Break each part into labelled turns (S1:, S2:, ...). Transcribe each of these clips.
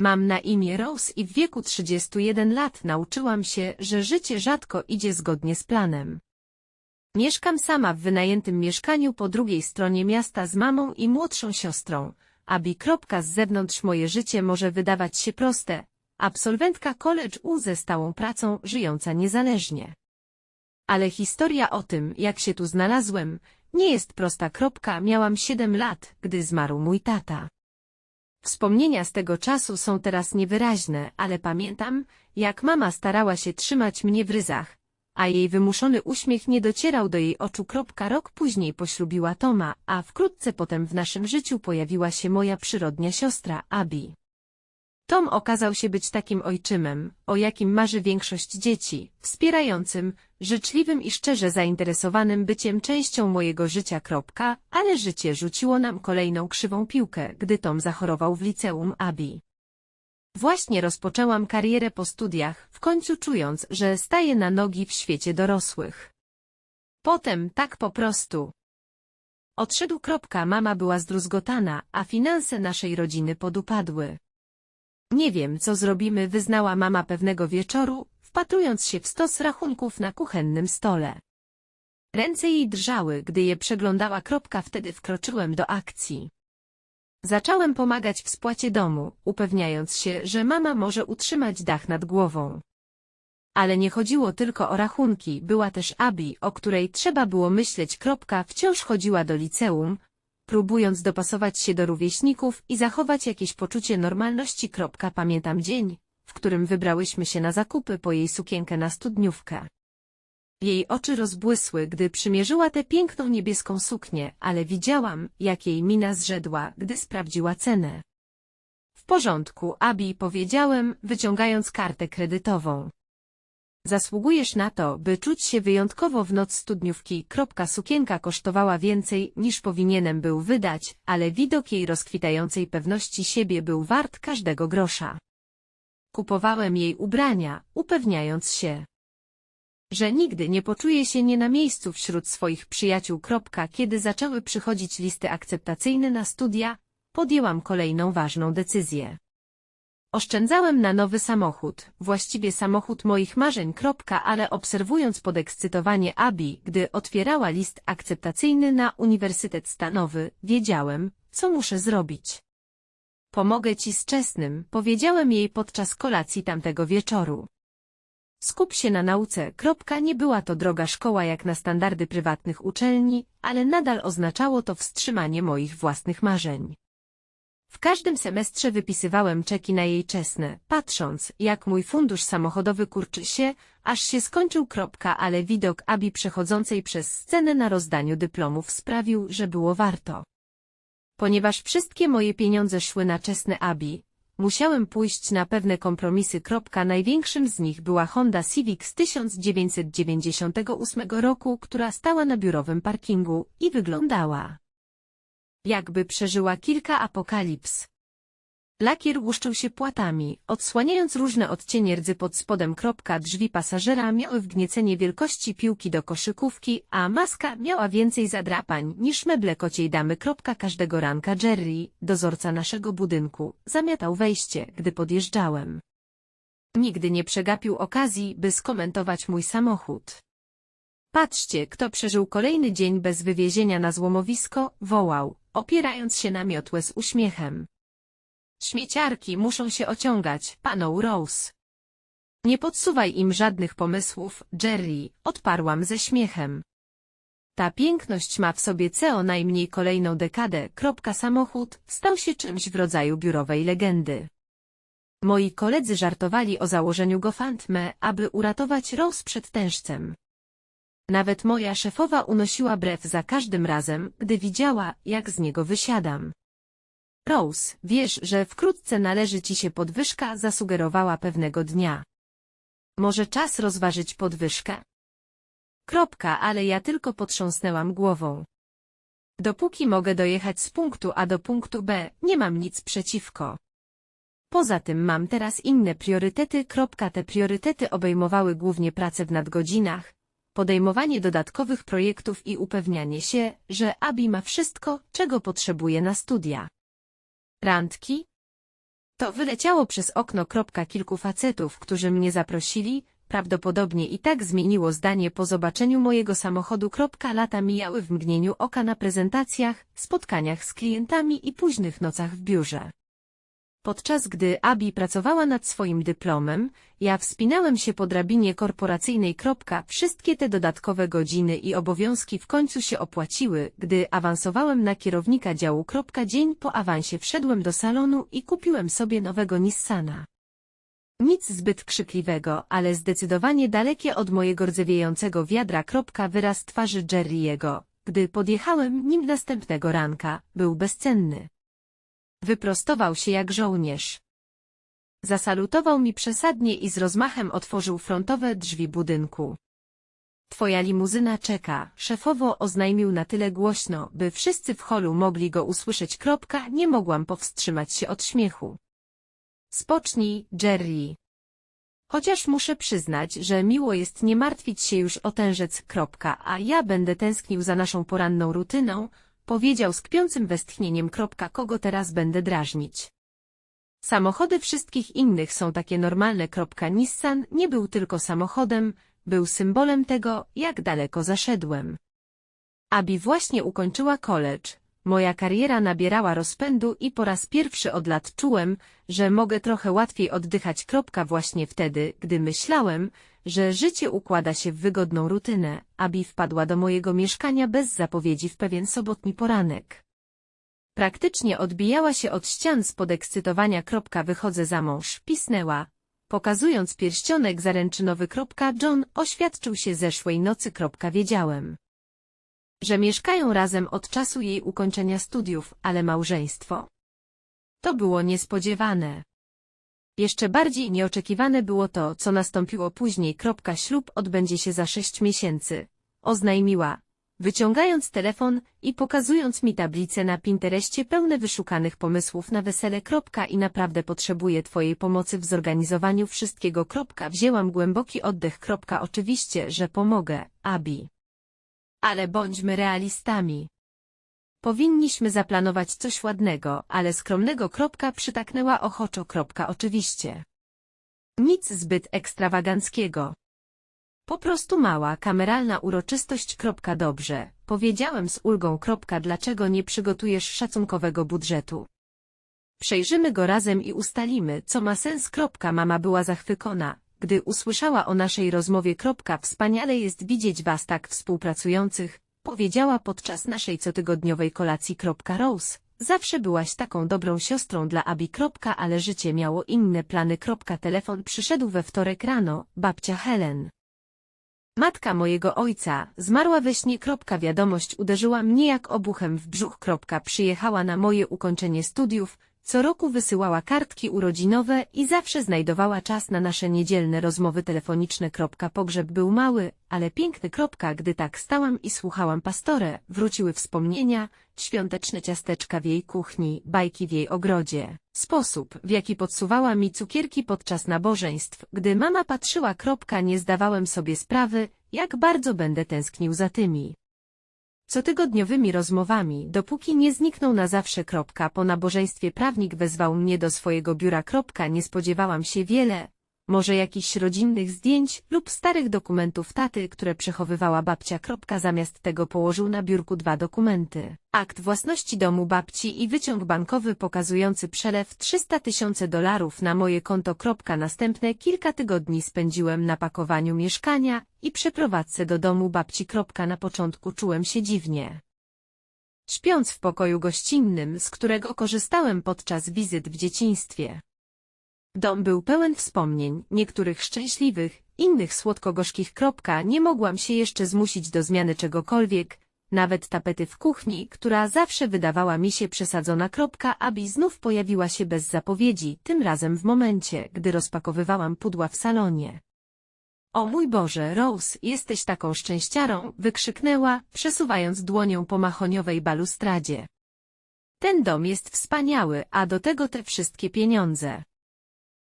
S1: Mam na imię Rose i w wieku 31 lat nauczyłam się, że życie rzadko idzie zgodnie z planem. Mieszkam sama w wynajętym mieszkaniu po drugiej stronie miasta z mamą i młodszą siostrą. Abi. Z zewnątrz moje życie może wydawać się proste. Absolwentka college U ze stałą pracą, żyjąca niezależnie. Ale historia o tym, jak się tu znalazłem, nie jest prosta. Miałam 7 lat, gdy zmarł mój tata. Wspomnienia z tego czasu są teraz niewyraźne, ale pamiętam, jak mama starała się trzymać mnie w ryzach, a jej wymuszony uśmiech nie docierał do jej oczu. Rok później poślubiła Toma, a wkrótce potem w naszym życiu pojawiła się moja przyrodnia siostra, Abi. Tom okazał się być takim ojczymem, o jakim marzy większość dzieci, wspierającym, życzliwym i szczerze zainteresowanym byciem częścią mojego życia. Kropka, ale życie rzuciło nam kolejną krzywą piłkę, gdy Tom zachorował w liceum Abi. Właśnie rozpoczęłam karierę po studiach, w końcu czując, że staję na nogi w świecie dorosłych. Potem tak po prostu. Odszedł. Kropka, mama była zdruzgotana, a finanse naszej rodziny podupadły. Nie wiem, co zrobimy, wyznała mama pewnego wieczoru, wpatrując się w stos rachunków na kuchennym stole. Ręce jej drżały, gdy je przeglądała. Kropka, wtedy wkroczyłem do akcji. Zacząłem pomagać w spłacie domu, upewniając się, że mama może utrzymać dach nad głową. Ale nie chodziło tylko o rachunki, była też Abi, o której trzeba było myśleć. Kropka, wciąż chodziła do liceum, próbując dopasować się do rówieśników i zachować jakieś poczucie normalności. Kropka, pamiętam dzień, w którym wybrałyśmy się na zakupy po jej sukienkę na studniówkę. Jej oczy rozbłysły, gdy przymierzyła tę piękną niebieską suknię, ale widziałam, jak jej mina zrzedła, gdy sprawdziła cenę. W porządku, Abi, powiedziałem, wyciągając kartę kredytową. Zasługujesz na to, by czuć się wyjątkowo w noc studniówki. Kropka sukienka kosztowała więcej, niż powinienem był wydać, ale widok jej rozkwitającej pewności siebie był wart każdego grosza. Kupowałem jej ubrania, upewniając się, że nigdy nie poczuje się nie na miejscu wśród swoich przyjaciół. Kiedy zaczęły przychodzić listy akceptacyjne na studia, podjęłam kolejną ważną decyzję. Oszczędzałem na nowy samochód, właściwie samochód moich marzeń. Ale obserwując podekscytowanie Abi, gdy otwierała list akceptacyjny na Uniwersytet Stanowy, wiedziałem, co muszę zrobić. Pomogę ci z czesnym, powiedziałem jej podczas kolacji tamtego wieczoru. Skup się na nauce. Kropka, nie była to droga szkoła jak na standardy prywatnych uczelni, ale nadal oznaczało to wstrzymanie moich własnych marzeń. W każdym semestrze wypisywałem czeki na jej czesne, patrząc, jak mój fundusz samochodowy kurczy się, aż się skończył. Kropka, ale widok Abi przechodzącej przez scenę na rozdaniu dyplomów sprawił, że było warto. Ponieważ wszystkie moje pieniądze szły na czesne Abi, musiałem pójść na pewne kompromisy. Największym z nich była Honda Civic z 1998 roku, która stała na biurowym parkingu i wyglądała jakby przeżyła kilka apokalips. Lakier łuszczył się płatami, odsłaniając różne odcienie rdzy pod spodem. Kropka, drzwi pasażera miały wgniecenie wielkości piłki do koszykówki, a maska miała więcej zadrapań niż meble kociej damy. Kropka, każdego ranka Jerry, dozorca naszego budynku, zamiatał wejście, gdy podjeżdżałem. Nigdy nie przegapił okazji, by skomentować mój samochód. Patrzcie, kto przeżył kolejny dzień bez wywiezienia na złomowisko, wołał, opierając się na miotłę z uśmiechem. Śmieciarki muszą się ociągać, pano Rose. Nie podsuwaj im żadnych pomysłów, Jerry, odparłam ze śmiechem. Ta piękność ma w sobie co najmniej kolejną dekadę. Samochód stał się czymś w rodzaju biurowej legendy. Moi koledzy żartowali o założeniu go aby uratować Rose przed tężcem. Nawet moja szefowa unosiła brew za każdym razem, gdy widziała, jak z niego wysiadam. Rose, wiesz, że wkrótce należy ci się podwyżka, zasugerowała pewnego dnia. Może czas rozważyć podwyżkę? Kropka, ale ja tylko potrząsnęłam głową. Dopóki mogę dojechać z punktu A do punktu B, nie mam nic przeciwko. Poza tym mam teraz inne priorytety. Kropka, te priorytety obejmowały głównie pracę w nadgodzinach, podejmowanie dodatkowych projektów i upewnianie się, że Abi ma wszystko, czego potrzebuje na studia. Randki? To wyleciało przez okno kilku facetów, którzy mnie zaprosili, prawdopodobnie i tak zmieniło zdanie po zobaczeniu mojego samochodu. Lata mijały w mgnieniu oka na prezentacjach, spotkaniach z klientami i późnych nocach w biurze. Podczas gdy Abi pracowała nad swoim dyplomem, ja wspinałem się po drabinie korporacyjnej. Wszystkie te dodatkowe godziny i obowiązki w końcu się opłaciły, gdy awansowałem na kierownika działu. Dzień po awansie wszedłem do salonu i kupiłem sobie nowego Nissana. Nic zbyt krzykliwego, ale zdecydowanie dalekie od mojego rdzewiejącego wiadra. Wyraz twarzy Jerry'ego, gdy podjechałem nim następnego ranka, był bezcenny. Wyprostował się jak żołnierz. Zasalutował mi przesadnie i z rozmachem otworzył frontowe drzwi budynku. Twoja limuzyna czeka, szefowo oznajmił na tyle głośno, by wszyscy w holu mogli go usłyszeć. Kropka, nie mogłam powstrzymać się od śmiechu. Spocznij, Jerry. Chociaż muszę przyznać, że miło jest nie martwić się już o tężec. Kropka, a ja będę tęsknił za naszą poranną rutyną, powiedział z kpiącym westchnieniem. Kogo teraz będę drażnić. Samochody wszystkich innych są takie normalne. Nissan nie był tylko samochodem, był symbolem tego, jak daleko zaszedłem. Abi właśnie ukończyła college, moja kariera nabierała rozpędu i po raz pierwszy od lat czułem, że mogę trochę łatwiej oddychać. Właśnie wtedy, gdy myślałem, że życie układa się w wygodną rutynę, Abi wpadła do mojego mieszkania bez zapowiedzi w pewien sobotni poranek. Praktycznie odbijała się od ścian z podekscytowania. Wychodzę za mąż, pisnęła. Pokazując pierścionek zaręczynowy. John oświadczył się zeszłej nocy. Wiedziałem że mieszkają razem od czasu jej ukończenia studiów, ale małżeństwo. To było niespodziewane. Jeszcze bardziej nieoczekiwane było to, co nastąpiło później. Ślub odbędzie się za sześć miesięcy. Oznajmiła, wyciągając telefon i pokazując mi tablicę na Pinterestie pełne wyszukanych pomysłów na wesele. I naprawdę potrzebuję Twojej pomocy w zorganizowaniu wszystkiego. Wzięłam głęboki oddech. Oczywiście, że pomogę, Abi. Ale bądźmy realistami. Powinniśmy zaplanować coś ładnego, ale skromnego przytaknęła ochoczo oczywiście. Nic zbyt ekstrawaganckiego. Po prostu mała, kameralna uroczystość dobrze, powiedziałem z ulgą dlaczego nie przygotujesz szacunkowego budżetu. Przejrzymy go razem i ustalimy, co ma sens mama była zachwycona, gdy usłyszała o naszej rozmowie. Wspaniale jest widzieć was tak współpracujących, powiedziała podczas naszej cotygodniowej kolacji. Rose, zawsze byłaś taką dobrą siostrą dla Abi. Ale życie miało inne plany. Telefon przyszedł we wtorek rano, babcia Helen. Matka mojego ojca zmarła we śnie. Wiadomość uderzyła mnie jak obuchem w brzuch. Przyjechała na moje ukończenie studiów, co roku wysyłała kartki urodzinowe i zawsze znajdowała czas na nasze niedzielne rozmowy telefoniczne. Pogrzeb był mały, ale piękny. Gdy tak stałam i słuchałam pastorę, wróciły wspomnienia, świąteczne ciasteczka w jej kuchni, bajki w jej ogrodzie. Sposób, w jaki podsuwała mi cukierki podczas nabożeństw, gdy mama patrzyła. Nie zdawałem sobie sprawy, jak bardzo będę tęsknił za tymi cotygodniowymi rozmowami, dopóki nie zniknął na zawsze. Po nabożeństwie prawnik wezwał mnie do swojego biura. Nie spodziewałam się wiele, może jakichś rodzinnych zdjęć lub starych dokumentów taty, które przechowywała babcia. Zamiast tego położył na biurku dwa dokumenty. Akt własności domu babci i wyciąg bankowy pokazujący przelew 300 tysięcy dolarów na moje konto. Następne kilka tygodni spędziłem na pakowaniu mieszkania i przeprowadzce do domu babci. Na początku czułem się dziwnie. Śpiąc w pokoju gościnnym, z którego korzystałem podczas wizyt w dzieciństwie. Dom był pełen wspomnień, niektórych szczęśliwych, innych słodko-gorzkich. Nie mogłam się jeszcze zmusić do zmiany czegokolwiek, nawet tapety w kuchni, która zawsze wydawała mi się przesadzona. Abi znów pojawiła się bez zapowiedzi, tym razem w momencie, gdy rozpakowywałam pudła w salonie. O mój Boże, Rose, jesteś taką szczęściarą, wykrzyknęła, przesuwając dłonią po mahoniowej balustradzie. Ten dom jest wspaniały, a do tego te wszystkie pieniądze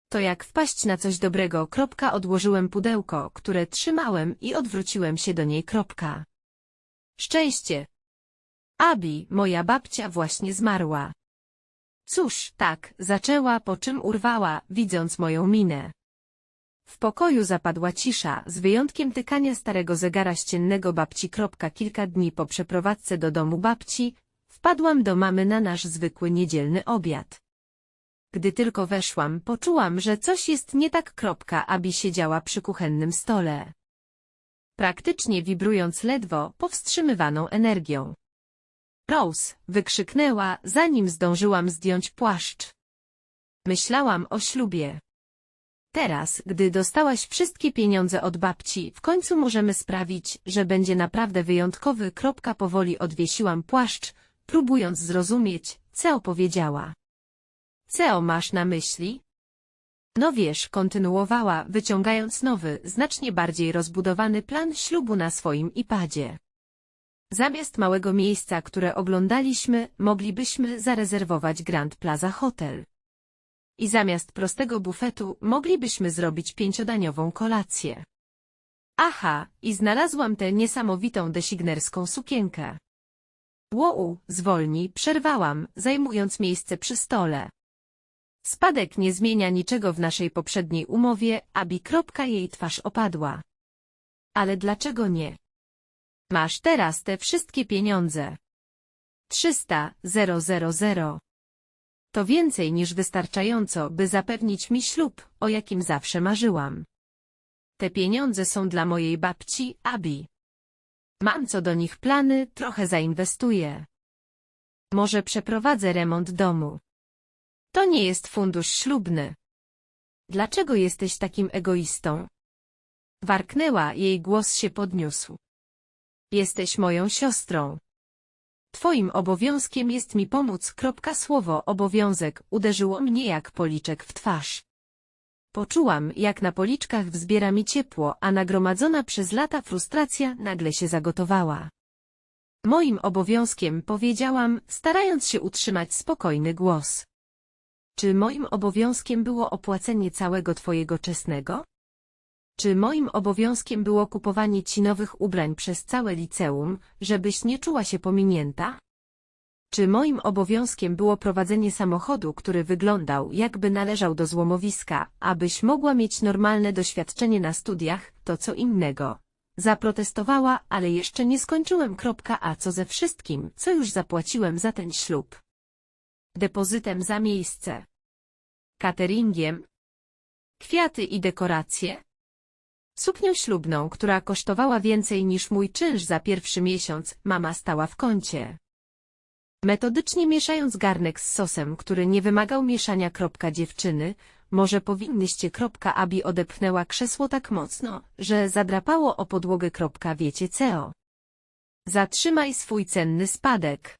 S1: to jak wpaść na coś dobrego. Kropka odłożyłem pudełko, które trzymałem i odwróciłem się do niej. Kropka. Szczęście. Abi, moja babcia właśnie zmarła. Cóż, tak, zaczęła, po czym urwała, widząc moją minę. W pokoju zapadła cisza, z wyjątkiem tykania starego zegara ściennego babci. Kilka dni po przeprowadzce do domu babci, wpadłam do mamy na nasz zwykły niedzielny obiad. Gdy tylko weszłam, poczułam, że coś jest nie tak. Kropka, Abi siedziała przy kuchennym stole. Praktycznie wibrując ledwo, powstrzymywaną energią. Rose, wykrzyknęła, zanim zdążyłam zdjąć płaszcz. Myślałam o ślubie. Teraz, gdy dostałaś wszystkie pieniądze od babci, w końcu możemy sprawić, że będzie naprawdę wyjątkowy. Kropka powoli odwiesiłam płaszcz, próbując zrozumieć, co opowiedziała. Co masz na myśli? No wiesz, kontynuowała, wyciągając nowy, znacznie bardziej rozbudowany plan ślubu na swoim iPadzie. Zamiast małego miejsca, które oglądaliśmy, moglibyśmy zarezerwować Grand Plaza Hotel. I zamiast prostego bufetu, moglibyśmy zrobić pięciodaniową kolację. Aha, i znalazłam tę niesamowitą designerską sukienkę. Wow, zwolnij, przerwałam, zajmując miejsce przy stole. Spadek nie zmienia niczego w naszej poprzedniej umowie, Abi. Jej twarz opadła. Ale dlaczego nie? Masz teraz te wszystkie pieniądze. 300 000. To więcej niż wystarczająco, by zapewnić mi ślub, o jakim zawsze marzyłam. Te pieniądze są dla mojej babci, Abi. Mam co do nich plany, trochę zainwestuję. Może przeprowadzę remont domu. To nie jest fundusz ślubny. Dlaczego jesteś takim egoistą? Warknęła, jej głos się podniósł. Jesteś moją siostrą. Twoim obowiązkiem jest mi pomóc. Kropka słowo obowiązek uderzyło mnie jak policzek w twarz. Poczułam, jak na policzkach wzbiera mi ciepło, a nagromadzona przez lata frustracja nagle się zagotowała. Moim obowiązkiem powiedziałam, starając się utrzymać spokojny głos. Czy moim obowiązkiem było opłacenie całego twojego czesnego? Czy moim obowiązkiem było kupowanie ci nowych ubrań przez całe liceum, żebyś nie czuła się pominięta? Czy moim obowiązkiem było prowadzenie samochodu, który wyglądał, jakby należał do złomowiska, abyś mogła mieć normalne doświadczenie na studiach, to co innego? Zaprotestowała, ale jeszcze nie skończyłem. Kropka, a co ze wszystkim, co już zapłaciłem za ten ślub? Depozytem za miejsce. Cateringiem. Kwiaty i dekoracje. Suknią ślubną, która kosztowała więcej niż mój czynsz za pierwszy miesiąc, mama stała w kącie. Metodycznie mieszając garnek z sosem, który nie wymagał mieszania kropka dziewczyny, może powinnyście kropka Abi odepchnęła krzesło tak mocno, że zadrapało o podłogę kropka wiecie co. Zatrzymaj swój cenny spadek.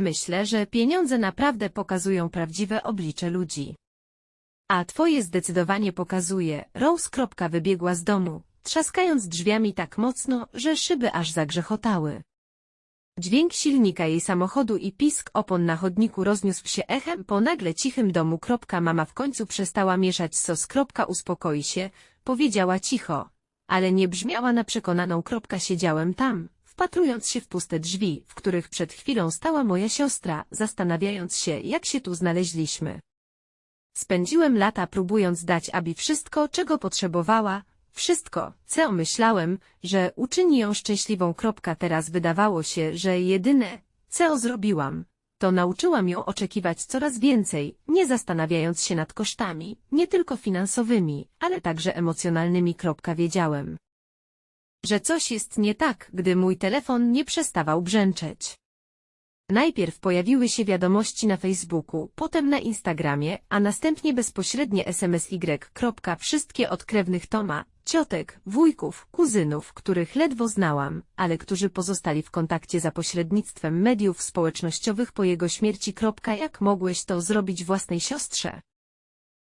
S1: Myślę, że pieniądze naprawdę pokazują prawdziwe oblicze ludzi. A twoje zdecydowanie pokazuje, Rose. Wybiegła z domu, trzaskając drzwiami tak mocno, że szyby aż zagrzechotały. Dźwięk silnika jej samochodu i pisk opon na chodniku rozniósł się echem po nagle cichym domu. Mama w końcu przestała mieszać sos. Uspokoi się, powiedziała cicho, ale nie brzmiała na przekonaną. Siedziałem tam, wpatrując się w puste drzwi, w których przed chwilą stała moja siostra, zastanawiając się, jak się tu znaleźliśmy. Spędziłem lata próbując dać Abi wszystko, czego potrzebowała, wszystko, co myślałem, że uczyni ją szczęśliwą. Teraz wydawało się, że jedyne, co zrobiłam, to nauczyłam ją oczekiwać coraz więcej, nie zastanawiając się nad kosztami, nie tylko finansowymi, ale także emocjonalnymi. Wiedziałem, że coś jest nie tak, gdy mój telefon nie przestawał brzęczeć. Najpierw pojawiły się wiadomości na Facebooku, potem na Instagramie, a następnie bezpośrednie SMS Y. Wszystkie od krewnych Toma, ciotek, wujków, kuzynów, których ledwo znałam, ale którzy pozostali w kontakcie za pośrednictwem mediów społecznościowych po jego śmierci. Jak mogłeś to zrobić własnej siostrze?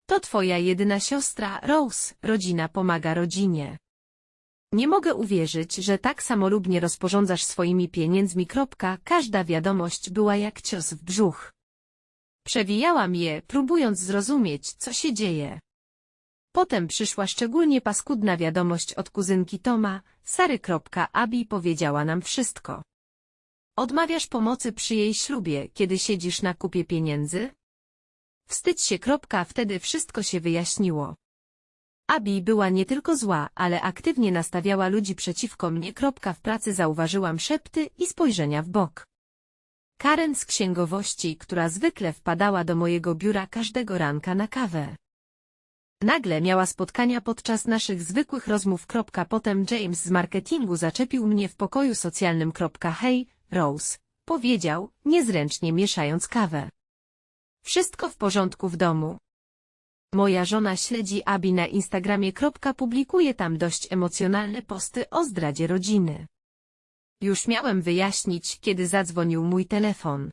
S1: To twoja jedyna siostra, Rose, rodzina pomaga rodzinie. Nie mogę uwierzyć, że tak samolubnie rozporządzasz swoimi pieniędzmi. Każda wiadomość była jak cios w brzuch. Przewijałam je, próbując zrozumieć, co się dzieje. Potem przyszła szczególnie paskudna wiadomość od kuzynki Toma, Sary. Abi powiedziała nam wszystko. Odmawiasz pomocy przy jej ślubie, kiedy siedzisz na kupie pieniędzy? Wstydź się. Kropka, wtedy wszystko się wyjaśniło. Abi była nie tylko zła, ale aktywnie nastawiała ludzi przeciwko mnie. W pracy zauważyłam szepty i spojrzenia w bok. Karen z księgowości, która zwykle wpadała do mojego biura każdego ranka na kawę. Nagle miała spotkania podczas naszych zwykłych rozmów. Potem James z marketingu zaczepił mnie w pokoju socjalnym. Hej, Rose, powiedział, niezręcznie mieszając kawę. Wszystko w porządku w domu. Moja żona śledzi Abi na Instagramie. Publikuje tam dość emocjonalne posty o zdradzie rodziny. Już miałem wyjaśnić, kiedy zadzwonił mój telefon.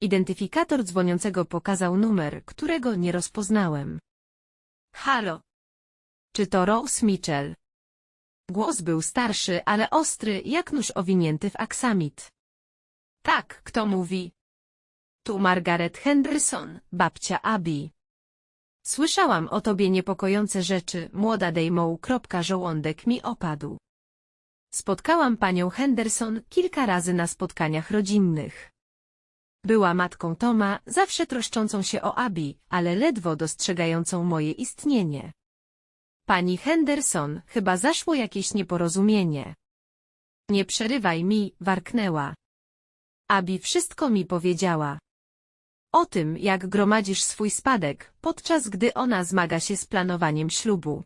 S1: Identyfikator dzwoniącego pokazał numer, którego nie rozpoznałem. Halo. Czy to Rose Mitchell? Głos był starszy, ale ostry, jak nóż owinięty w aksamit. Tak, kto mówi? Tu Margaret Henderson, babcia Abi. Słyszałam o tobie niepokojące rzeczy, młoda Dejmoł. Żołądek mi opadł. Spotkałam panią Henderson kilka razy na spotkaniach rodzinnych. Była matką Toma, zawsze troszczącą się o Abi, ale ledwo dostrzegającą moje istnienie. Pani Henderson, chyba zaszło jakieś nieporozumienie. Nie przerywaj mi, warknęła. Abi wszystko mi powiedziała. O tym, jak gromadzisz swój spadek, podczas gdy ona zmaga się z planowaniem ślubu.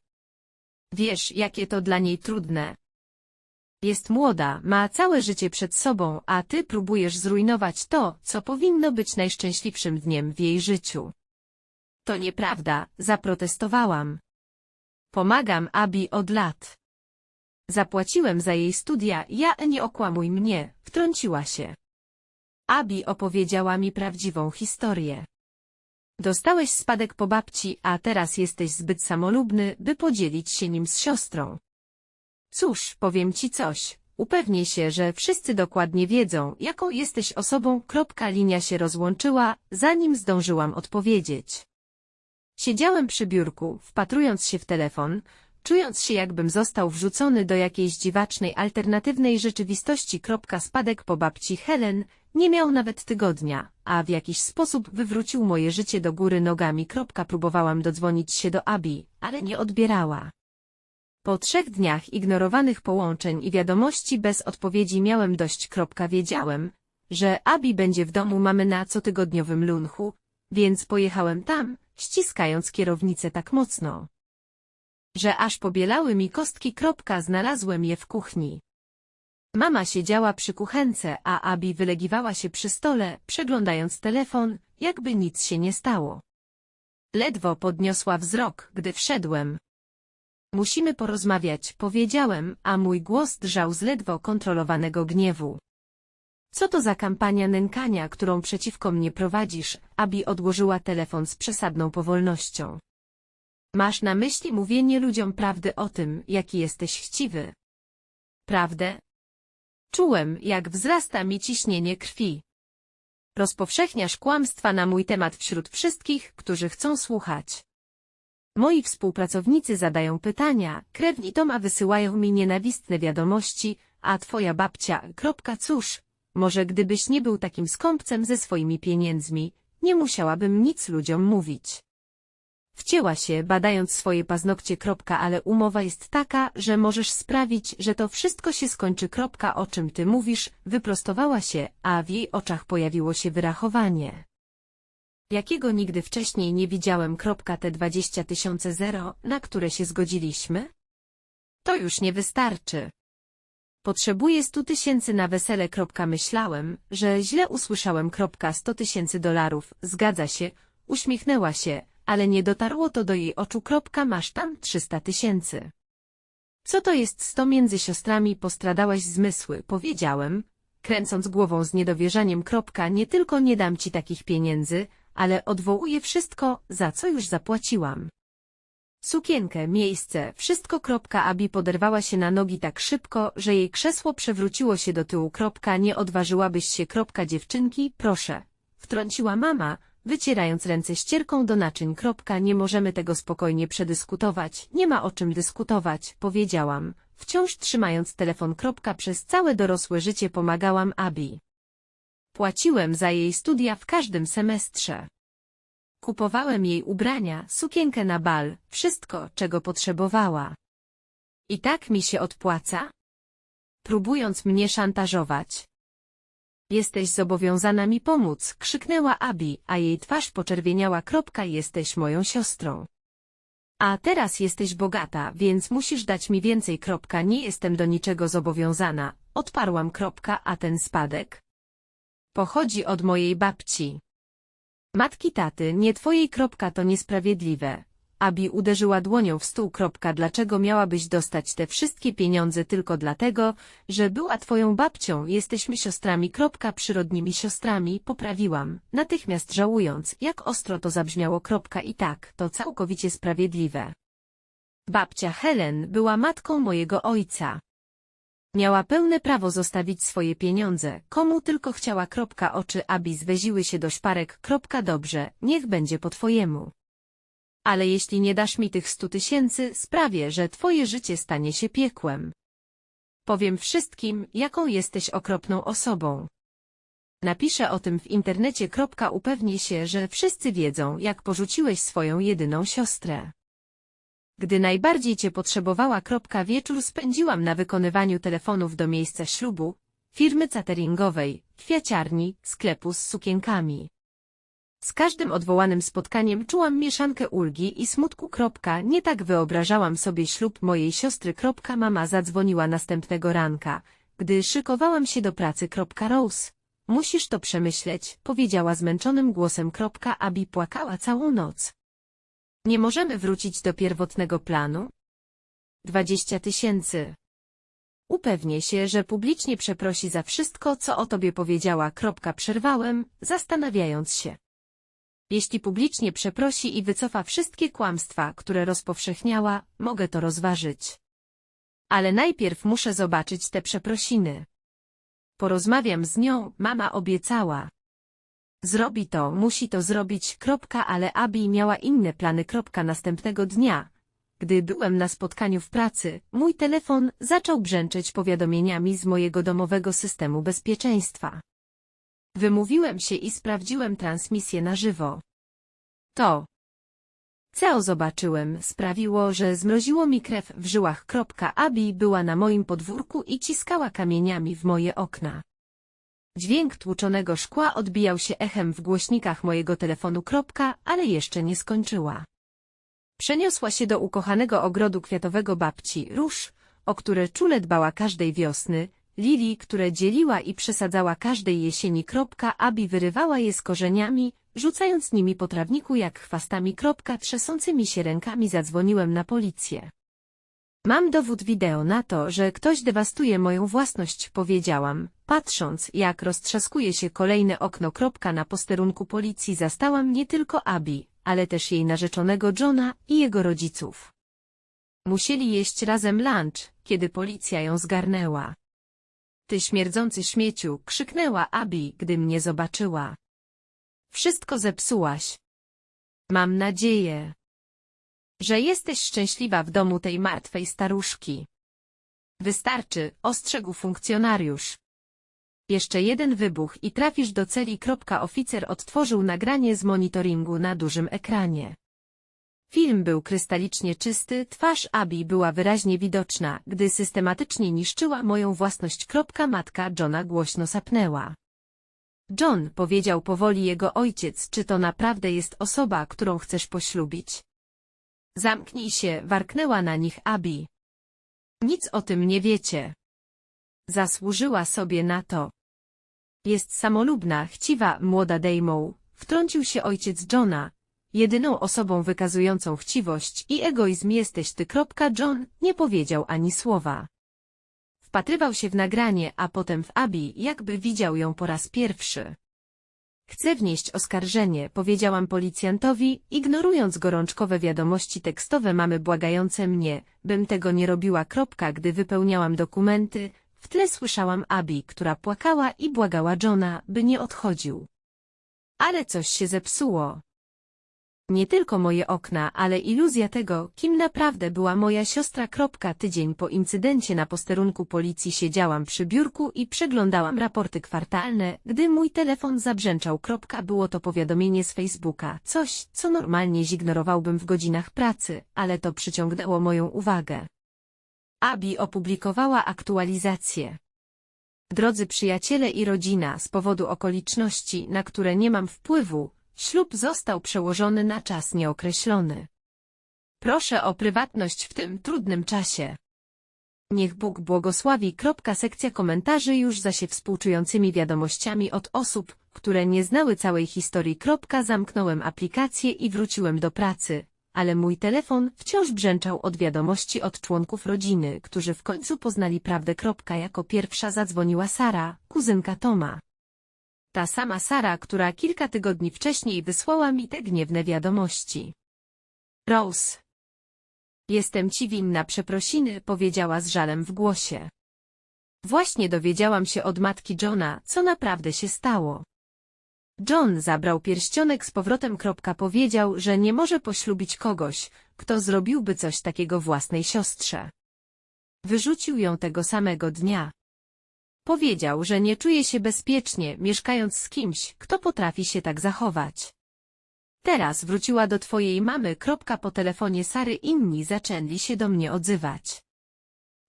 S1: Wiesz, jakie to dla niej trudne. Jest młoda, ma całe życie przed sobą, a ty próbujesz zrujnować to, co powinno być najszczęśliwszym dniem w jej życiu. To nieprawda, zaprotestowałam. Pomagam Abi od lat. Zapłaciłem za jej studia, ja nie okłamuj mnie, wtrąciła się. Abi opowiedziała mi prawdziwą historię. Dostałeś spadek po babci, a teraz jesteś zbyt samolubny, by podzielić się nim z siostrą. Cóż, powiem ci coś. Upewnię się, że wszyscy dokładnie wiedzą, jaką jesteś osobą. Kropka linia się rozłączyła, zanim zdążyłam odpowiedzieć. Siedziałem przy biurku, wpatrując się w telefon, czując się jakbym został wrzucony do jakiejś dziwacznej alternatywnej rzeczywistości. Spadek po babci Helen nie miał nawet tygodnia, a w jakiś sposób wywrócił moje życie do góry nogami. Próbowałam dodzwonić się do Abi, ale nie odbierała. Po trzech dniach ignorowanych połączeń i wiadomości bez odpowiedzi miałem dość. Wiedziałem, że Abi będzie w domu mamy na cotygodniowym lunchu, więc pojechałem tam, ściskając kierownicę tak mocno, że aż pobielały mi kostki. Znalazłem je w kuchni. Mama siedziała przy kuchence, a Abi wylegiwała się przy stole, przeglądając telefon, jakby nic się nie stało. Ledwo podniosła wzrok, gdy wszedłem. Musimy porozmawiać, powiedziałem, a mój głos drżał z ledwo kontrolowanego gniewu. Co to za kampania nękania, którą przeciwko mnie prowadzisz? Abi odłożyła telefon z przesadną powolnością. Masz na myśli mówienie ludziom prawdy o tym, jaki jesteś chciwy. Prawdę? Czułem, jak wzrasta mi ciśnienie krwi. Rozpowszechniasz kłamstwa na mój temat wśród wszystkich, którzy chcą słuchać. Moi współpracownicy zadają pytania, krewni Toma wysyłają mi nienawistne wiadomości, a twoja babcia, kropka cóż, może gdybyś nie był takim skąpcem ze swoimi pieniędzmi, nie musiałabym nic ludziom mówić. Wcięła się, badając swoje paznokcie. Kropka, ale umowa jest taka, że możesz sprawić, że to wszystko się skończy. Kropka, o czym ty mówisz, wyprostowała się, a w jej oczach pojawiło się wyrachowanie. Jakiego nigdy wcześniej nie widziałem. Kropka, te dwadzieścia tysięcy zero, na które się zgodziliśmy? To już nie wystarczy. Potrzebuję stu tysięcy na wesele. Kropka, myślałem, że źle usłyszałem. Kropka, sto tysięcy dolarów, zgadza się, uśmiechnęła się, ale nie dotarło to do jej oczu. Masz tam trzysta tysięcy. Co to jest sto między siostrami postradałaś zmysły, powiedziałem, kręcąc głową z niedowierzaniem. Nie tylko nie dam ci takich pieniędzy, ale odwołuję wszystko, za co już zapłaciłam. Sukienkę, miejsce, wszystko. Abi poderwała się na nogi tak szybko, że jej krzesło przewróciło się do tyłu. Nie odważyłabyś się. Dziewczynki, proszę. Wtrąciła mama, wycierając ręce ścierką do naczyń. Kropka, nie możemy tego spokojnie przedyskutować, nie ma o czym dyskutować, powiedziałam, wciąż trzymając telefon. Kropka, Przez całe dorosłe życie pomagałam Abi. Płaciłem za jej studia w każdym semestrze. Kupowałem jej ubrania, sukienkę na bal, wszystko, czego potrzebowała. I tak mi się odpłaca? Próbując mnie szantażować. Jesteś zobowiązana mi pomóc, krzyknęła Abi, a jej twarz poczerwieniała. Kropka, Jesteś moją siostrą. A teraz jesteś bogata, więc musisz dać mi więcej. Kropka, nie jestem do niczego zobowiązana. Odparłam. Kropka, a ten spadek? Pochodzi od mojej babci. Matki taty, nie twojej. Kropka, to niesprawiedliwe. Abi uderzyła dłonią w stół. Dlaczego miałabyś dostać te wszystkie pieniądze tylko dlatego, że była twoją babcią? Jesteśmy siostrami. Przyrodnimi siostrami, poprawiłam, natychmiast żałując, jak ostro to zabrzmiało. I tak, to całkowicie sprawiedliwe. Babcia Helen była matką mojego ojca. Miała pełne prawo zostawić swoje pieniądze, komu tylko chciała. Oczy Abi zweziły się do szparek. Dobrze, niech będzie po twojemu. Ale jeśli nie dasz mi tych stu tysięcy, sprawię, że twoje życie stanie się piekłem. Powiem wszystkim, jaką jesteś okropną osobą. Napiszę o tym w internecie. Upewnię się, że wszyscy wiedzą, jak porzuciłeś swoją jedyną siostrę. Gdy najbardziej cię potrzebowała. Wieczór spędziłam na wykonywaniu telefonów do miejsca ślubu, firmy cateringowej, kwiaciarni, sklepu z sukienkami. Z każdym odwołanym spotkaniem czułam mieszankę ulgi i smutku. Nie tak wyobrażałam sobie ślub mojej siostry. Mama zadzwoniła następnego ranka, gdy szykowałam się do pracy. Rose, musisz to przemyśleć, powiedziała zmęczonym głosem. Abi płakała całą noc. Nie możemy wrócić do pierwotnego planu? Dwadzieścia tysięcy. Upewnię się, że publicznie przeprosi za wszystko, co o tobie powiedziała. Przerwałem, zastanawiając się. Jeśli publicznie przeprosi i wycofa wszystkie kłamstwa, które rozpowszechniała, mogę to rozważyć. Ale najpierw muszę zobaczyć te przeprosiny. Porozmawiam z nią, mama obiecała. Zrobi to, musi to zrobić, kropka, ale Abi miała inne plany, kropka, następnego dnia. Gdy byłem na spotkaniu w pracy, mój telefon zaczął brzęczeć powiadomieniami z mojego domowego systemu bezpieczeństwa. Wymówiłem się i sprawdziłem transmisję na żywo. To, co zobaczyłem, sprawiło, że zmroziło mi krew w żyłach. Abi była na moim podwórku i ciskała kamieniami w moje okna. Dźwięk tłuczonego szkła odbijał się echem w głośnikach mojego telefonu. Ale jeszcze nie skończyła. Przeniosła się do ukochanego ogrodu kwiatowego babci Róż, o które czule dbała każdej wiosny, lilii, które dzieliła i przesadzała każdej jesieni. Abi wyrywała je z korzeniami, rzucając nimi po trawniku jak chwastami. Trzęsącymi się rękami zadzwoniłem na policję. Mam dowód wideo na to, że ktoś dewastuje moją własność, powiedziałam, patrząc, jak roztrzaskuje się kolejne okno. Na posterunku policji zastałam nie tylko Abi, ale też jej narzeczonego Johna i jego rodziców. Musieli jeść razem lunch, kiedy policja ją zgarnęła. Ty śmierdzący śmieciu, krzyknęła Abi, gdy mnie zobaczyła. Wszystko zepsułaś. Mam nadzieję, że jesteś szczęśliwa w domu tej martwej staruszki. Wystarczy, ostrzegł funkcjonariusz. Jeszcze jeden wybuch i trafisz do celi. Oficer odtworzył nagranie z monitoringu na dużym ekranie. Film był krystalicznie czysty, twarz Abi była wyraźnie widoczna, gdy systematycznie niszczyła moją własność. Matka Johna głośno sapnęła. John, powiedział powoli jego ojciec, czy to naprawdę jest osoba, którą chcesz poślubić? Zamknij się, warknęła na nich Abi. Nic o tym nie wiecie. Zasłużyła sobie na to. Jest samolubna, chciwa, młoda Dejmoł, wtrącił się ojciec Johna. Jedyną osobą wykazującą chciwość i egoizm jesteś ty. John nie powiedział ani słowa. Wpatrywał się w nagranie, a potem w Abi, jakby widział ją po raz pierwszy. Chcę wnieść oskarżenie, powiedziałam policjantowi, ignorując gorączkowe wiadomości tekstowe mamy błagające mnie, bym tego nie robiła. Gdy wypełniałam dokumenty, w tle słyszałam Abi, która płakała i błagała Johna, by nie odchodził. Ale coś się zepsuło. Nie tylko moje okna, ale iluzja tego, kim naprawdę była moja siostra. Tydzień po incydencie na posterunku policji siedziałam przy biurku i przeglądałam raporty kwartalne, gdy mój telefon zabrzęczał. Było to powiadomienie z Facebooka, coś, co normalnie zignorowałbym w godzinach pracy, ale to przyciągnęło moją uwagę. Abi opublikowała aktualizację. Drodzy przyjaciele i rodzina, z powodu okoliczności, na które nie mam wpływu, ślub został przełożony na czas nieokreślony. Proszę o prywatność w tym trudnym czasie. Niech Bóg błogosławi. Sekcja komentarzy już zasie współczującymi wiadomościami od osób, które nie znały całej historii. Zamknąłem aplikację i wróciłem do pracy, ale mój telefon wciąż brzęczał od wiadomości od członków rodziny, którzy w końcu poznali prawdę. Jako pierwsza zadzwoniła Sara, kuzynka Toma. Ta sama Sara, która kilka tygodni wcześniej wysłała mi te gniewne wiadomości. Rose. Jestem ci winna przeprosiny, powiedziała z żalem w głosie. Właśnie dowiedziałam się od matki Johna, co naprawdę się stało. John zabrał pierścionek z powrotem. Powiedział, że nie może poślubić kogoś, kto zrobiłby coś takiego własnej siostrze. Wyrzucił ją tego samego dnia. Powiedział, że nie czuje się bezpiecznie, mieszkając z kimś, kto potrafi się tak zachować. Teraz wróciła do twojej mamy. Po telefonie Sary inni zaczęli się do mnie odzywać.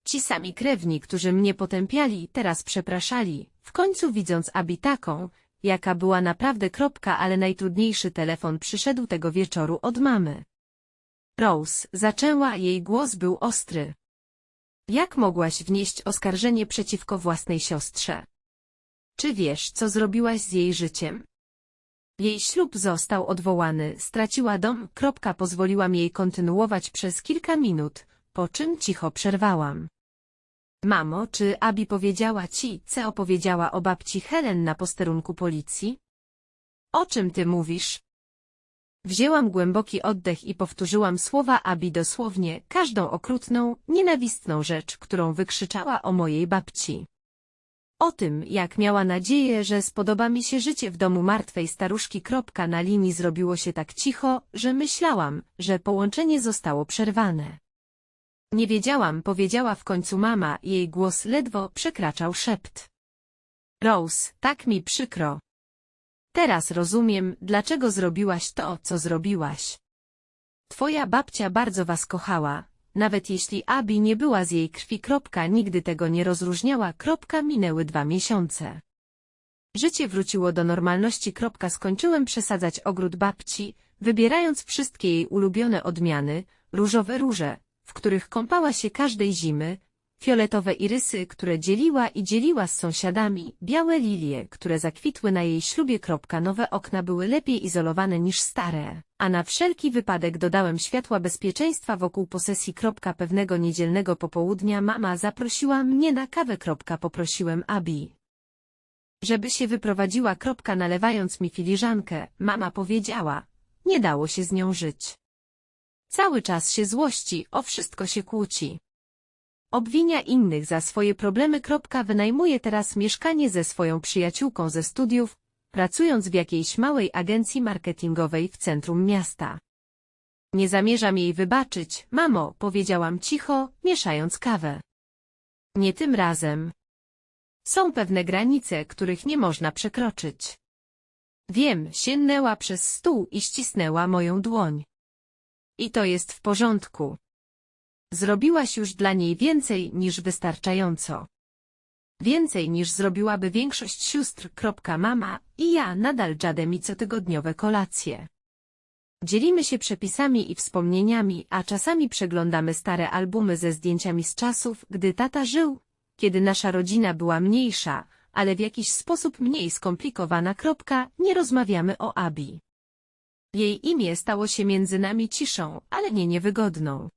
S1: Ci sami krewni, którzy mnie potępiali, teraz przepraszali, w końcu widząc Abi taką, jaka była naprawdę. Kropka, ale najtrudniejszy telefon przyszedł tego wieczoru od mamy. Rose zaczęła, jej głos był ostry. Jak mogłaś wnieść oskarżenie przeciwko własnej siostrze? Czy wiesz, co zrobiłaś z jej życiem? Jej ślub został odwołany, straciła dom. Kropka pozwoliłam jej kontynuować przez kilka minut, po czym cicho przerwałam. Mamo, czy Abi powiedziała ci, co opowiedziała o babci Helen na posterunku policji? O czym ty mówisz? Wzięłam głęboki oddech i powtórzyłam słowa Abi dosłownie, każdą okrutną, nienawistną rzecz, którą wykrzyczała o mojej babci. O tym, jak miała nadzieję, że spodoba mi się życie w domu martwej staruszki. Kropka na linii zrobiło się tak cicho, że myślałam, że połączenie zostało przerwane. Nie wiedziałam, powiedziała w końcu mama, jej głos ledwo przekraczał szept. Rose, tak mi przykro. Teraz rozumiem, dlaczego zrobiłaś to, co zrobiłaś. Twoja babcia bardzo was kochała, nawet jeśli Abi nie była z jej krwi. Kropka, nigdy tego nie rozróżniała. Kropka, minęły dwa miesiące. Życie wróciło do normalności. Kropka, skończyłem przesadzać ogród babci, wybierając wszystkie jej ulubione odmiany, różowe róże, w których kąpała się każdej zimy, fioletowe irysy, które dzieliła i dzieliła z sąsiadami, białe lilie, które zakwitły na jej ślubie. Nowe okna były lepiej izolowane niż stare, a na wszelki wypadek dodałem światła bezpieczeństwa wokół posesji. Pewnego niedzielnego popołudnia mama zaprosiła mnie na kawę. Poprosiłem Abi. Żeby się wyprowadziła. Nalewając mi filiżankę, mama powiedziała, nie dało się z nią żyć. Cały czas się złości, o wszystko się kłóci. Obwinia innych za swoje problemy. Wynajmuje teraz mieszkanie ze swoją przyjaciółką ze studiów, pracując w jakiejś małej agencji marketingowej w centrum miasta. Nie zamierzam jej wybaczyć, mamo, powiedziałam cicho, mieszając kawę. Nie tym razem. Są pewne granice, których nie można przekroczyć. Wiem, sięgnęła przez stół i ścisnęła moją dłoń. I to jest w porządku. Zrobiłaś już dla niej więcej niż wystarczająco. Więcej niż zrobiłaby większość sióstr. Mama i ja nadal dziademi cotygodniowe kolacje. Dzielimy się przepisami i wspomnieniami, a czasami przeglądamy stare albumy ze zdjęciami z czasów, gdy tata żył, kiedy nasza rodzina była mniejsza, ale w jakiś sposób mniej skomplikowana. Nie rozmawiamy o Abi. Jej imię stało się między nami ciszą, ale nie niewygodną.